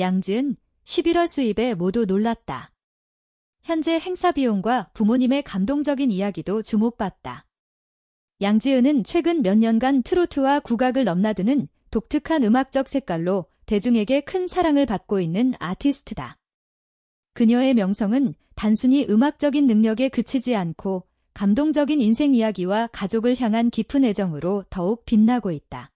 양지은 11월 수입에 모두 놀랐다. 현재 행사 비용과 부모님의 감동적인 이야기도 주목받다. 양지은은 최근 몇 년간 트로트와 국악을 넘나드는 독특한 음악적 색깔로 대중에게 큰 사랑을 받고 있는 아티스트다. 그녀의 명성은 단순히 음악적인 능력에 그치지 않고 감동적인 인생 이야기와 가족을 향한 깊은 애정으로 더욱 빛나고 있다.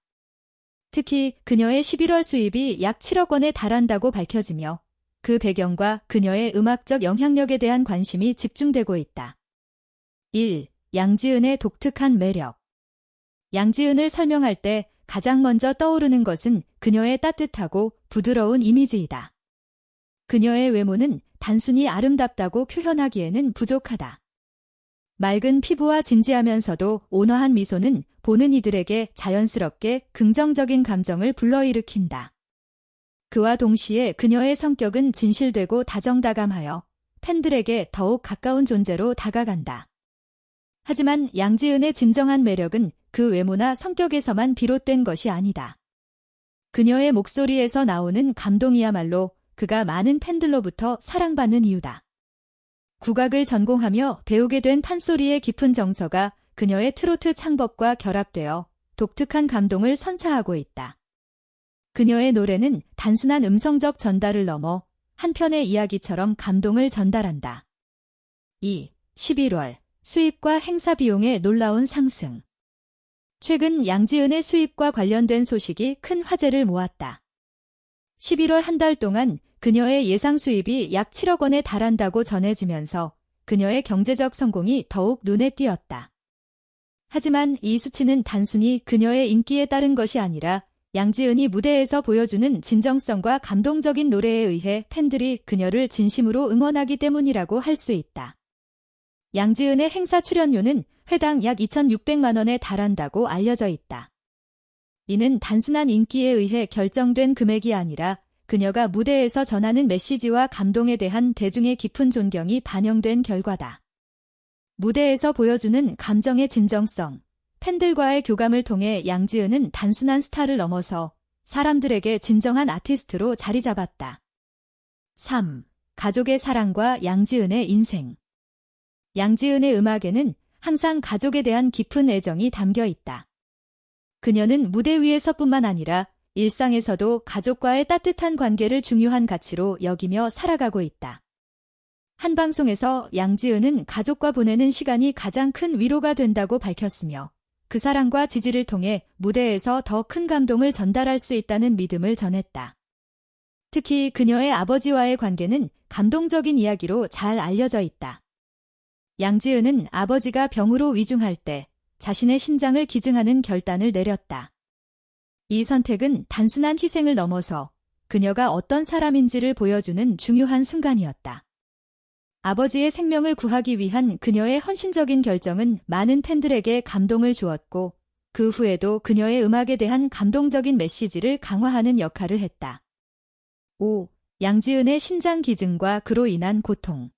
특히 그녀의 11월 수입이 약 7억 원에 달한다고 밝혀지며 그 배경과 그녀의 음악적 영향력에 대한 관심이 집중되고 있다. 1. 양지은의 독특한 매력. 양지은을 설명할 때 가장 먼저 떠오르는 것은 그녀의 따뜻하고 부드러운 이미지이다. 그녀의 외모는 단순히 아름답다고 표현하기에는 부족하다. 맑은 피부와 진지하면서도 온화한 미소는 보는 이들에게 자연스럽게 긍정적인 감정을 불러일으킨다. 그와 동시에 그녀의 성격은 진실되고 다정다감하여 팬들에게 더욱 가까운 존재로 다가간다. 하지만 양지은의 진정한 매력은 그 외모나 성격에서만 비롯된 것이 아니다. 그녀의 목소리에서 나오는 감동이야말로 그가 많은 팬들로부터 사랑받는 이유다. 국악을 전공하며 배우게 된 판소리의 깊은 정서가 그녀의 트로트 창법과 결합되어 독특한 감동을 선사하고 있다. 그녀의 노래는 단순한 음성적 전달을 넘어 한편의 이야기처럼 감동을 전달한다. 2. 11월 수입과 행사 비용의 놀라운 상승. 최근 양지은의 수입과 관련된 소식이 큰 화제를 모았다. 11월 한 달 동안 그녀의 예상 수입이 약 7억 원에 달한다고 전해지면서 그녀의 경제적 성공이 더욱 눈에 띄었다. 하지만 이 수치는 단순히 그녀의 인기에 따른 것이 아니라 양지은이 무대에서 보여주는 진정성과 감동적인 노래에 의해 팬들이 그녀를 진심으로 응원하기 때문이라고 할 수 있다. 양지은의 행사 출연료는 회당 약 2,600만 원에 달한다고 알려져 있다. 이는 단순한 인기에 의해 결정된 금액이 아니라 그녀가 무대에서 전하는 메시지와 감동에 대한 대중의 깊은 존경이 반영된 결과다. 무대에서 보여주는 감정의 진정성, 팬들과의 교감을 통해 양지은은 단순한 스타를 넘어서 사람들에게 진정한 아티스트로 자리 잡았다. 3. 가족의 사랑과 양지은의 인생. 양지은의 음악에는 항상 가족에 대한 깊은 애정이 담겨 있다. 그녀는 무대 위에서뿐만 아니라 일상에서도 가족과의 따뜻한 관계를 중요한 가치로 여기며 살아가고 있다. 한 방송에서 양지은은 가족과 보내는 시간이 가장 큰 위로가 된다고 밝혔으며 그 사랑과 지지를 통해 무대에서 더 큰 감동을 전달할 수 있다는 믿음을 전했다. 특히 그녀의 아버지와의 관계는 감동적인 이야기로 잘 알려져 있다. 양지은은 아버지가 병으로 위중할 때 자신의 신장을 기증하는 결단을 내렸다. 이 선택은 단순한 희생을 넘어서 그녀가 어떤 사람인지를 보여주는 중요한 순간이었다. 아버지의 생명을 구하기 위한 그녀의 헌신적인 결정은 많은 팬들에게 감동을 주었고 그 후에도 그녀의 음악에 대한 감동적인 메시지를 강화하는 역할을 했다. 5. 양지은의 신장 기증과 그로 인한 고통.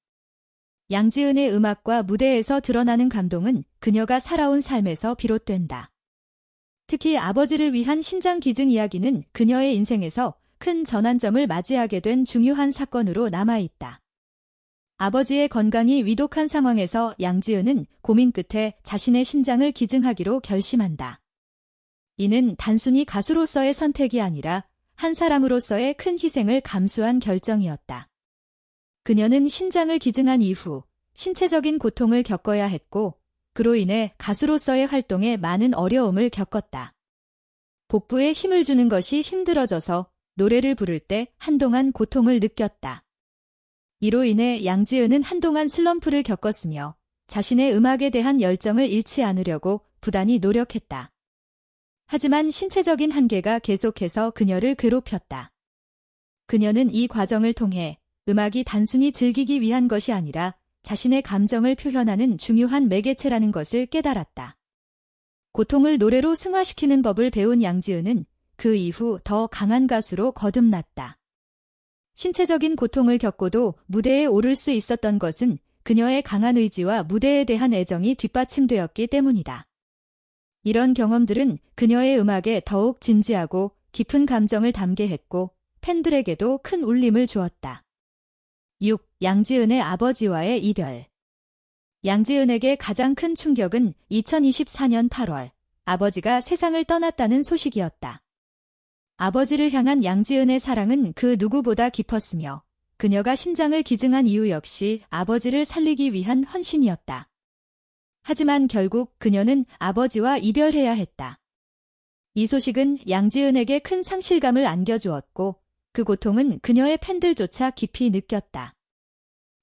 양지은의 음악과 무대에서 드러나는 감동은 그녀가 살아온 삶에서 비롯된다. 특히 아버지를 위한 신장 기증 이야기는 그녀의 인생에서 큰 전환점을 맞이하게 된 중요한 사건으로 남아있다. 아버지의 건강이 위독한 상황에서 양지은은 고민 끝에 자신의 신장을 기증하기로 결심한다. 이는 단순히 가수로서의 선택이 아니라 한 사람으로서의 큰 희생을 감수한 결정이었다. 그녀는 신장을 기증한 이후 신체적인 고통을 겪어야 했고 그로 인해 가수로서의 활동에 많은 어려움을 겪었다. 복부에 힘을 주는 것이 힘들어져서 노래를 부를 때 한동안 고통을 느꼈다. 이로 인해 양지은은 한동안 슬럼프를 겪었으며 자신의 음악에 대한 열정을 잃지 않으려고 부단히 노력했다. 하지만 신체적인 한계가 계속해서 그녀를 괴롭혔다. 그녀는 이 과정을 통해 음악이 단순히 즐기기 위한 것이 아니라 자신의 감정을 표현하는 중요한 매개체라는 것을 깨달았다. 고통을 노래로 승화시키는 법을 배운 양지은은 그 이후 더 강한 가수로 거듭났다. 신체적인 고통을 겪고도 무대에 오를 수 있었던 것은 그녀의 강한 의지와 무대에 대한 애정이 뒷받침되었기 때문이다. 이런 경험들은 그녀의 음악에 더욱 진지하고 깊은 감정을 담게 했고 팬들에게도 큰 울림을 주었다. 6. 양지은의 아버지와의 이별 양지은에게 가장 큰 충격은 2024년 8월 아버지가 세상을 떠났다는 소식이었다. 아버지를 향한 양지은의 사랑은 그 누구보다 깊었으며 그녀가 신장을 기증한 이유 역시 아버지를 살리기 위한 헌신이었다. 하지만 결국 그녀는 아버지와 이별해야 했다. 이 소식은 양지은에게 큰 상실감을 안겨주었고 그 고통은 그녀의 팬들조차 깊이 느꼈다.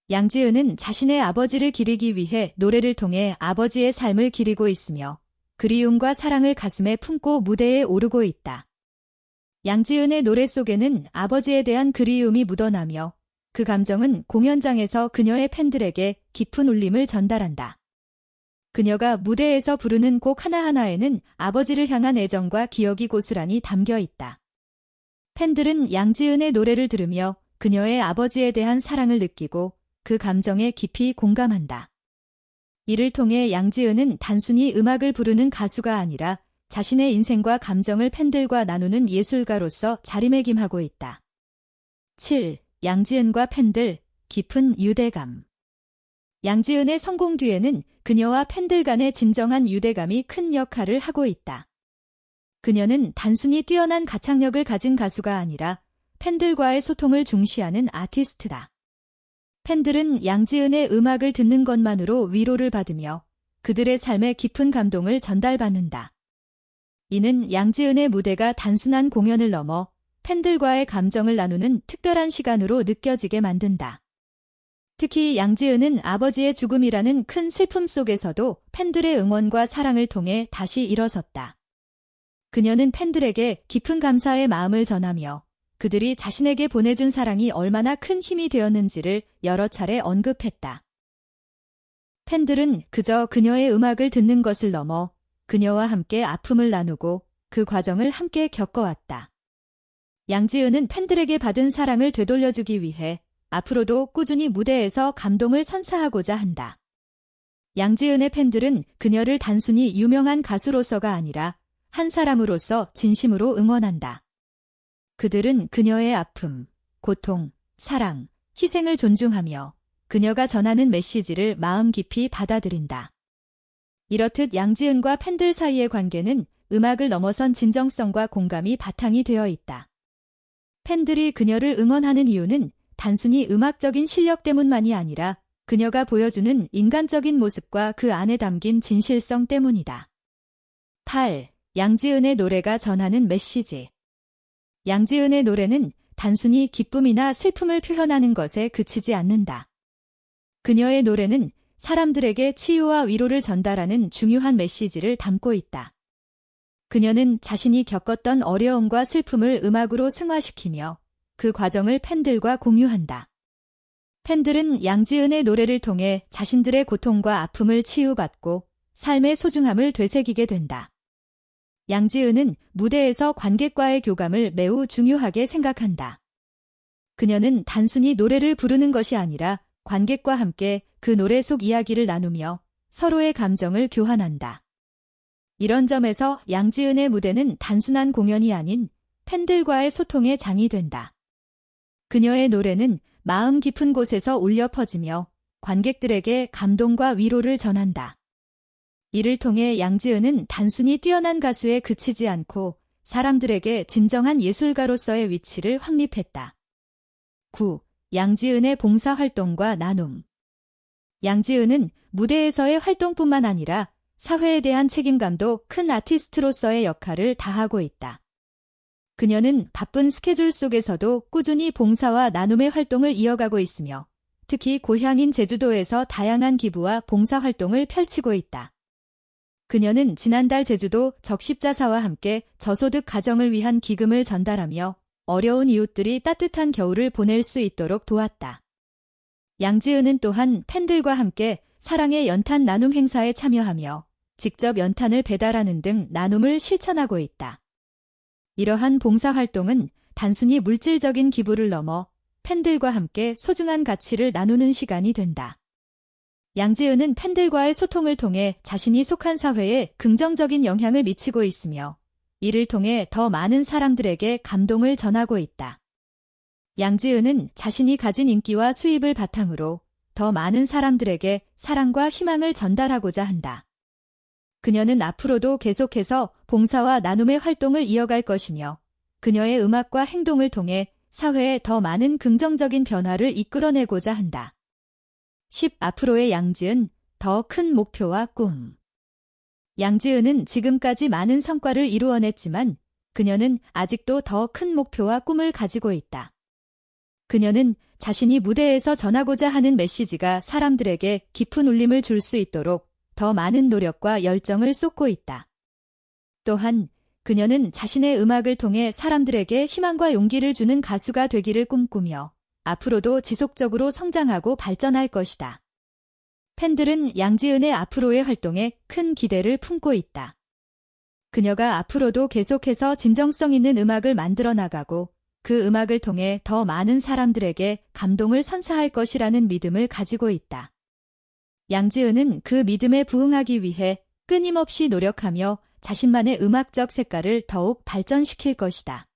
양지은은 자신의 아버지를 기리기 위해 노래를 통해 아버지의 삶을 기리고 있으며 그리움과 사랑을 가슴에 품고 무대에 오르고 있다. 양지은의 노래 속에는 아버지에 대한 그리움이 묻어나며 그 감정은 공연장에서 그녀의 팬들에게 깊은 울림을 전달한다. 그녀가 무대에서 부르는 곡 하나하나에는 아버지를 향한 애정과 기억이 고스란히 담겨 있다. 팬들은 양지은의 노래를 들으며 그녀의 아버지에 대한 사랑을 느끼고 그 감정에 깊이 공감한다. 이를 통해 양지은은 단순히 음악을 부르는 가수가 아니라 자신의 인생과 감정을 팬들과 나누는 예술가로서 자리매김하고 있다. 7. 양지은과 팬들, 깊은 유대감. 양지은의 성공 뒤에는 그녀와 팬들 간의 진정한 유대감이 큰 역할을 하고 있다. 그녀는 단순히 뛰어난 가창력을 가진 가수가 아니라 팬들과의 소통을 중시하는 아티스트다. 팬들은 양지은의 음악을 듣는 것만으로 위로를 받으며 그들의 삶에 깊은 감동을 전달받는다. 이는 양지은의 무대가 단순한 공연을 넘어 팬들과의 감정을 나누는 특별한 시간으로 느껴지게 만든다. 특히 양지은은 아버지의 죽음이라는 큰 슬픔 속에서도 팬들의 응원과 사랑을 통해 다시 일어섰다. 그녀는 팬들에게 깊은 감사의 마음을 전하며 그들이 자신에게 보내준 사랑이 얼마나 큰 힘이 되었는지를 여러 차례 언급했다. 팬들은 그저 그녀의 음악을 듣는 것을 넘어 그녀와 함께 아픔을 나누고 그 과정을 함께 겪어왔다. 양지은은 팬들에게 받은 사랑을 되돌려주기 위해 앞으로도 꾸준히 무대에서 감동을 선사하고자 한다. 양지은의 팬들은 그녀를 단순히 유명한 가수로서가 아니라 한 사람으로서 진심으로 응원한다. 그들은 그녀의 아픔, 고통, 사랑, 희생을 존중하며 그녀가 전하는 메시지를 마음 깊이 받아들인다. 이렇듯 양지은과 팬들 사이의 관계는 음악을 넘어선 진정성과 공감이 바탕이 되어 있다. 팬들이 그녀를 응원하는 이유는 단순히 음악적인 실력 때문만이 아니라 그녀가 보여주는 인간적인 모습과 그 안에 담긴 진실성 때문이다. 8. 양지은의 노래가 전하는 메시지 양지은의 노래는 단순히 기쁨이나 슬픔을 표현하는 것에 그치지 않는다. 그녀의 노래는 사람들에게 치유와 위로를 전달하는 중요한 메시지를 담고 있다. 그녀는 자신이 겪었던 어려움과 슬픔을 음악으로 승화시키며 그 과정을 팬들과 공유한다. 팬들은 양지은의 노래를 통해 자신들의 고통과 아픔을 치유받고 삶의 소중함을 되새기게 된다. 양지은은 무대에서 관객과의 교감을 매우 중요하게 생각한다. 그녀는 단순히 노래를 부르는 것이 아니라 관객과 함께 그 노래 속 이야기를 나누며 서로의 감정을 교환한다. 이런 점에서 양지은의 무대는 단순한 공연이 아닌 팬들과의 소통의 장이 된다. 그녀의 노래는 마음 깊은 곳에서 울려 퍼지며 관객들에게 감동과 위로를 전한다. 이를 통해 양지은은 단순히 뛰어난 가수에 그치지 않고 사람들에게 진정한 예술가로서의 위치를 확립했다. 9. 양지은의 봉사활동과 나눔 양지은은 무대에서의 활동뿐만 아니라 사회에 대한 책임감도 큰 아티스트로서의 역할을 다하고 있다. 그녀는 바쁜 스케줄 속에서도 꾸준히 봉사와 나눔의 활동을 이어가고 있으며 특히 고향인 제주도에서 다양한 기부와 봉사 활동을 펼치고 있다. 그녀는 지난달 제주도 적십자사와 함께 저소득 가정을 위한 기금을 전달하며 어려운 이웃들이 따뜻한 겨울을 보낼 수 있도록 도왔다. 양지은은 또한 팬들과 함께 사랑의 연탄 나눔 행사에 참여하며 직접 연탄을 배달하는 등 나눔을 실천하고 있다. 이러한 봉사활동은 단순히 물질적인 기부를 넘어 팬들과 함께 소중한 가치를 나누는 시간이 된다. 양지은은 팬들과의 소통을 통해 자신이 속한 사회에 긍정적인 영향을 미치고 있으며 이를 통해 더 많은 사람들에게 감동을 전하고 있다. 양지은은 자신이 가진 인기와 수입을 바탕으로 더 많은 사람들에게 사랑과 희망을 전달하고자 한다. 그녀는 앞으로도 계속해서 봉사와 나눔의 활동을 이어갈 것이며 그녀의 음악과 행동을 통해 사회에 더 많은 긍정적인 변화를 이끌어내고자 한다. 10. 앞으로의 양지은 더 큰 목표와 꿈. 양지은은 지금까지 많은 성과를 이루어냈지만 그녀는 아직도 더 큰 목표와 꿈을 가지고 있다. 그녀는 자신이 무대에서 전하고자 하는 메시지가 사람들에게 깊은 울림을 줄 수 있도록 더 많은 노력과 열정을 쏟고 있다. 또한 그녀는 자신의 음악을 통해 사람들에게 희망과 용기를 주는 가수가 되기를 꿈꾸며 앞으로도 지속적으로 성장하고 발전할 것이다. 팬들은 양지은의 앞으로의 활동에 큰 기대를 품고 있다. 그녀가 앞으로도 계속해서 진정성 있는 음악을 만들어 나가고 그 음악을 통해 더 많은 사람들에게 감동을 선사할 것이라는 믿음을 가지고 있다. 양지은은 그 믿음에 부응하기 위해 끊임없이 노력하며 자신만의 음악적 색깔을 더욱 발전시킬 것이다.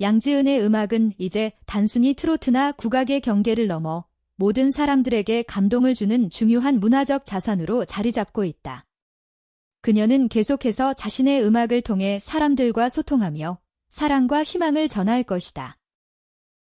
양지은의 음악은 이제 단순히 트로트나 국악의 경계를 넘어 모든 사람들에게 감동을 주는 중요한 문화적 자산으로 자리 잡고 있다. 그녀는 계속해서 자신의 음악을 통해 사람들과 소통하며 사랑과 희망을 전할 것이다.